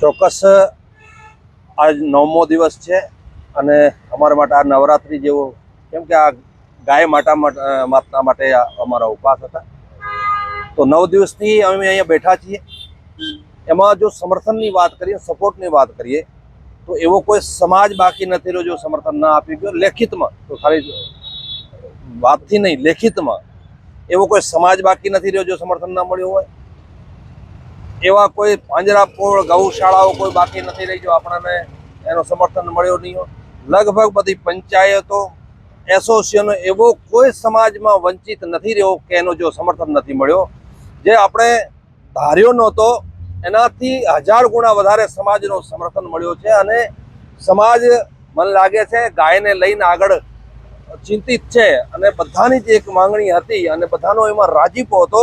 ચોક્કસ, આજ નવમો દિવસ છે અને અમારા માટે આ નવરાત્રિ જેવો, કેમ કે આ ગાય માતા માતા માટે અમારા ઉપવાસ હતા. તો નવ દિવસથી અમે અહીંયા બેઠા છીએ. એમાં જો સમર્થનની વાત કરીએ, સપોર્ટની વાત કરીએ, તો એવો કોઈ સમાજ બાકી નથી રહ્યો જો સમર્થન ના આપી ગયો. લેખિતમાં, તો ખાલી વાતથી નહીં, લેખિતમાં એવો કોઈ સમાજ બાકી નથી રહ્યો જો સમર્થન ના મળ્યું હોય. એવા કોઈ પાંજરાપોળ ગૌશાળાઓ કોઈ બાકી નથી રહી જો આપણને એનો સમર્થન મળ્યો નહીં લગભગ બધી પંચાયતો, એસોસિએશનો એવો કોઈ સમાજમાં વંચિત નથી રહ્યો કે એનો જો સમર્થન નથી મળ્યો. જે આપણે ધાર્યો નહોતો, એનાથી હજાર ગુણા વધારે સમાજનો સમર્થન મળ્યો છે અને સમાજ મને લાગે છે ગાયને લઈને આગળ ચિંતિત છે. અને બધાની જ એક માંગણી હતી અને બધાનો એમાં રાજીપો હતો.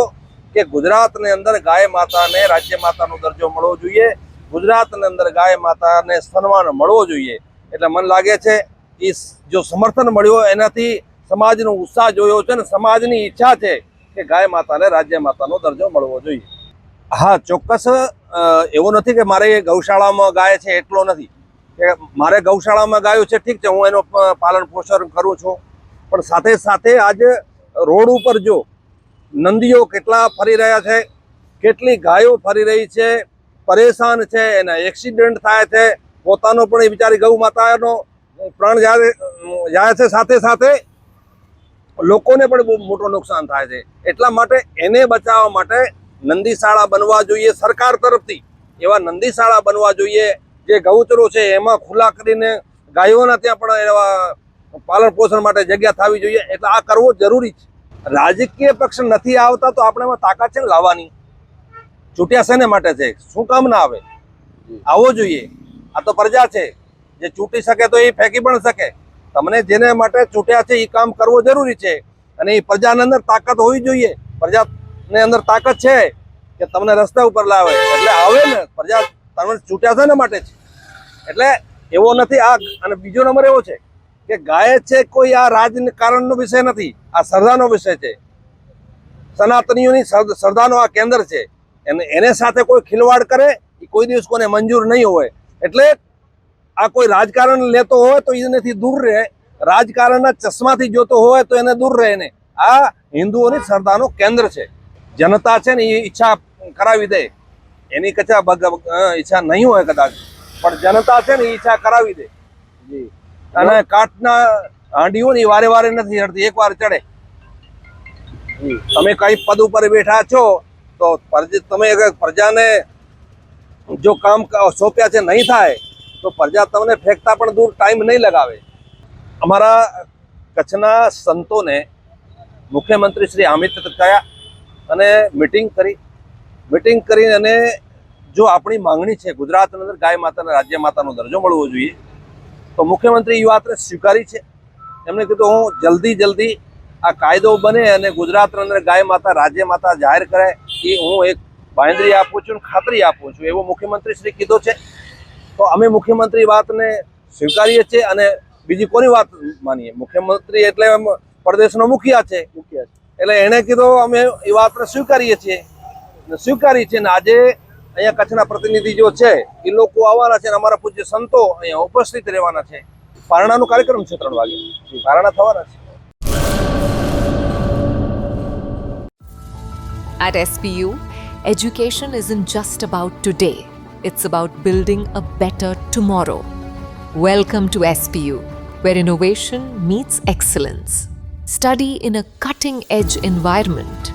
કે ગુજરાતની અંદર ગાય માતાને રાજ્ય માતાનો દરજ્જો મળવો જોઈએ, ગુજરાતની અંદર ગાય માતાને સન્માન મળવો જોઈએ. એટલે મને લાગે છે એ જો સમર્થન મળ્યો એનાથી સમાજનો ઉત્સાહ જોયો છે ને સમાજની ઈચ્છા છે કે ગાય માતાને રાજ્ય માતાનો દરજ્જો મળવો જોઈએ. હા, ચોક્કસ એવું નથી કે મારે ગૌશાળામાં ગાય છે એટલો નથી. કે મારે ગૌશાળામાં ગાયો છે ઠીક છે, હું એનો પાલન પોષણ કરું છું. પણ સાથે સાથે આજે રોડ ઉપર જો નંદીઓ કેટલા ફરી રહ્યા છે? કેટલી ગાયો ફરી રહી છે? પરેશાન છે એના? એક્સિડન્ટ થાય છે? પોતાનો પણ એ બિચારી ગૌ માતાનો પ્રાણ જાય જાય છે સાથે સાથે લોકોને પણ બહુ મોટું નુકસાન થાય છે. એટલા માટે એને બચાવવા માટે નંદીશાળા બનવા જોઈએ સરકાર તરફથી. એવા નંદીશાળા બનવા જોઈએ. જે ગૌચરો છે એમાં ખુલ્લા કરીને ગાયોના ત્યાં પણ એવા પાલન પોષણ માટે જગ્યા થવી જોઈએ. એટલે આ કરવો જરૂરી છે. રાજકીય પક્ષ નથી આવતા તો આપણે એમાં તાકાત છે ને લાવવાની? ચૂંટ્યા શેને માટે છે? શું કામ ના આવે? આવવો જોઈએ. આ તો પ્રજા છે. જે ચૂંટી શકે તો એ ફેંકી પણ શકે. તમને જેને માટે ચૂંટ્યા છે એ કામ કરવો જરૂરી છે. અને એ પ્રજાની અંદર તાકાત હોવી જોઈએ. પ્રજાને અંદર તાકાત છે કે તમને રસ્તા ઉપર લાવે. એટલે આવે ને. પ્રજા તમને ચૂંટ્યા છે ને માટે છે? એટલે એવો નથી આ. અને બીજો નંબર એવો છે. કે ગાય છે કોઈ આ રાજકારણનો વિષય નથી, આ શ્રદ્ધાનો વિષય છે. સનાતનીઓની શ્રદ્ધાનો આ કેન્દ્ર છે. એને એને સાથે કોઈ ખિલવાડ કરે, એ કોઈ દિવસ કોને મંજૂર નહીં હોય. એટલે આ કોઈ રાજકારણ લેતો હોય તો એનાથી દૂર રહે. રાજકારણના ચશ્માથી જોતો હોય તો એને દૂર રહે ને આ હિન્દુઓની શ્રદ્ધાનો કેન્દ્ર છે. જનતા છે ને એ ઈચ્છા કરાવી દે. એની કચા ઈચ્છા નહીં હોય કદાચ. પણ જનતા છે ને એ ઈચ્છા કરાવી દે. જી. અને કાઠના હાંડીઓ ની વારે વારે નથી ચડતી, એક વાર ચડે. તમે કઈ પદ ઉપર બેઠા છો, તો તમે પ્રજાને જો કામ સોંપ્યા છે, નહીં થાય, તો પ્રજા તમને ફેંકતા પણ દૂર ટાઈમ નહીં લગાવે. અમારા કચ્છના સંતોને મુખ્યમંત્રી શ્રી અમિત કયા અને મિટિંગ કરી મિટિંગ કરી અને જો આપણી માંગણી છે ગુજરાતની અંદર, ગાય માતાના રાજ્ય માતાનો દરજ્જો મળવો જોઈએ તો મુખ્યમંત્રી એ વાતને સ્વીકારી છે. એમણે કીધું હું જલ્દી જલ્દી આ કાયદો બને અને ગુજરાતની અંદર ગાય માતા રાજ્ય માતા જાહેર કરે એ હું એક બાંધરી આપું છું અને ખાતરી આપું છું. એવો મુખ્યમંત્રી શ્રી કીધો છે. તો અમે મુખ્યમંત્રી વાતને સ્વીકારીએ છીએ અને બીજી કોની વાત માનીએ? મુખ્યમંત્રી એટલે પ્રદેશનો મુખિયા છે. મુખિયા એટલે એણે કીધો અમે એ વાતને સ્વીકારીએ છીએ. અને સ્વીકારી છે ને આજે અહીંયા કચ્છના પ્રતિનિધિ જો છે એ લોકો આવવાના છે અને અમારા પૂજ્ય સંતો અહીંયા ઉપસ્થિત રહેવાના છે પારણાનો કાર્યક્રમ છે ત્રણ વાગે પારણા થવાના છે At SPU, education isn't just about today, it's about building a better tomorrow. Welcome to SPU, where innovation meets excellence. Study in a cutting edge environment